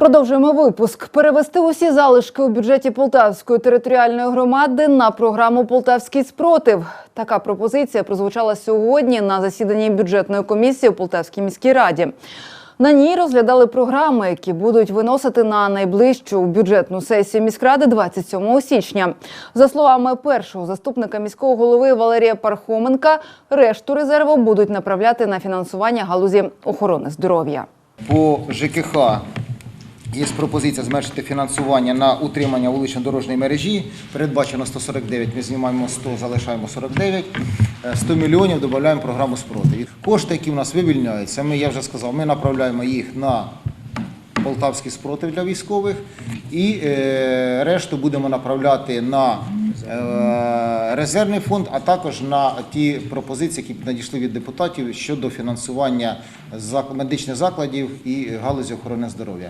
Продовжуємо випуск. Перевести усі залишки у бюджеті Полтавської територіальної громади на програму Полтавський спротив. Така пропозиція прозвучала сьогодні на засіданні бюджетної комісії у Полтавській міській раді. На ній розглядали програми, які будуть виносити на найближчу бюджетну сесію міськради 27 січня. За словами першого заступника міського голови Валерія Пархоменка, решту резерву будуть направляти на фінансування галузі охорони здоров'я. По ЖКХ є пропозиція зменшити фінансування на утримання вулично-дорожньої мережі. Передбачено 149, ми знімаємо 100, залишаємо 49. Е, 100 мільйонів додаємо програму спротив. Кошти, які в нас вивільняються, ми, я вже сказав, ми направляємо їх на Полтавський спротив для військових і е, решту будемо направляти на е, резервний фонд, а також на ті пропозиції, які надійшли від депутатів щодо фінансування медичних закладів і галузі охорони здоров'я.